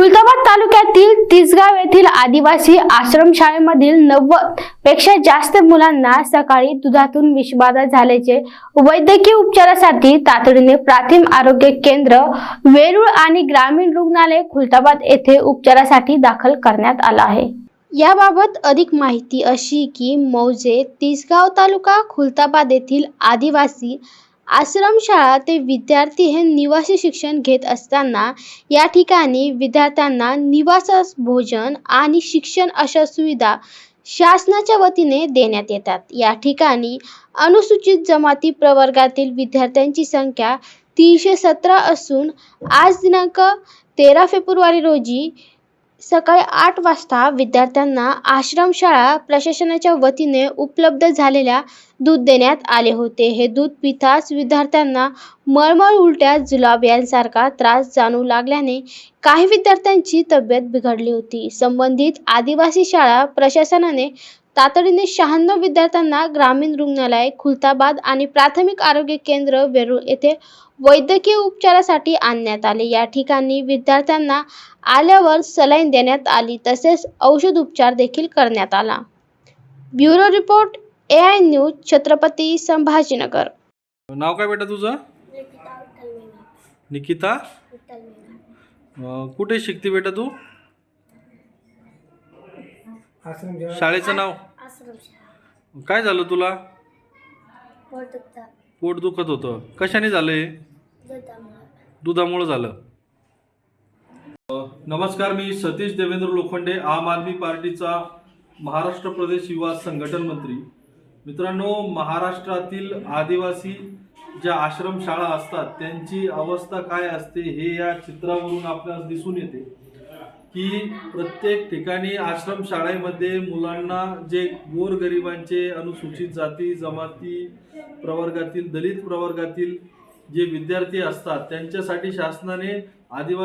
खुलताबाद तालुक्यातील तिसगाव येथील आदिवासी आश्रमशाळेमधील नव्वदपेक्षा जास्त मुलांना सकाळी दुधातून विषबाधा झाल्याचे वैद्यकीय उपचारासाठी तातडीने प्राथमिक आरोग्य केंद्र वेरूळ आणि ग्रामीण रुग्णालय खुलताबाद येथे उपचारासाठी दाखल करण्यात आला आहे. याबाबत अधिक माहिती अशी की मौजे तिसगाव तालुका खुलताबाद येथील आदिवासी आश्रमशाळा ते विद्यार्थी हे निवासी शिक्षण घेत असताना या ठिकाणी विद्यार्थ्यांना निवास भोजन आणि शिक्षण अशा सुविधा शासनाच्या वतीने देण्यात येतात. या ठिकाणी अनुसूचित जमाती प्रवर्गातील विद्यार्थ्यांची संख्या तीनशे सतरा असून आज दिनांक तेरा फेब्रुवारी रोजी सकाळी आठ वाजता विद्यार्थ्यांना आश्रमशाळा प्रशासनाच्या वतीने उपलब्ध झालेल्या दूध देण्यात आले होते. हे दूध पिताच विद्यार्थ्यांना मळमळ उलट्या जुलाब यांसारखा त्रास जाणू लागल्याने काही विद्यार्थ्यांची तब्येत बिघडली होती. संबंधित आदिवासी शाळा प्रशासनाने तातडीने शहाण्णव विद्यार्थ्यांना ग्रामीण रुग्णालय खुलताबाद आणि प्राथमिक आरोग्य केंद्र वेरूळ येथे वैद्यकीय उपचारासाठी आणण्यात आले. या ठिकाणी विद्यार्थ्यांना आल्यावर सलाईन देण्यात आली तसेच औषध उपचार देखील करण्यात आला. Bureau report A I news Chhatrapati Sambhajinagar. नाव काय बेटा तुझं? निकिता अं, कुठे शिकते बेटा तू? आश्रम शाळेचं नाव? काय झालं तुला? पोट दुखत. होतं. कशाने झालं हे? दुधामुळं झालं. अं, नमस्कार मी सतीश देवेंद्र लोखंडे आम आदमी पार्टीचा महाराष्ट्र प्रदेश युवा संघटन मंत्री. मित्रांनो महाराष्ट्रातील आदिवासी ज्या आश्रमशाळा असतात त्यांची अवस्था काय असते हे या चित्रावरून आपल्याला दिसून येते. की प्रत्येक ठिकाणी आश्रमशाळेमध्ये मुलांना जे गोरगरिबांचे अनुसूचित जाती जमाती प्रवर्गातील दलित प्रवर्गातील जे विद्यार्थी असतात त्यांच्यासाठी शासनाने आदिवासी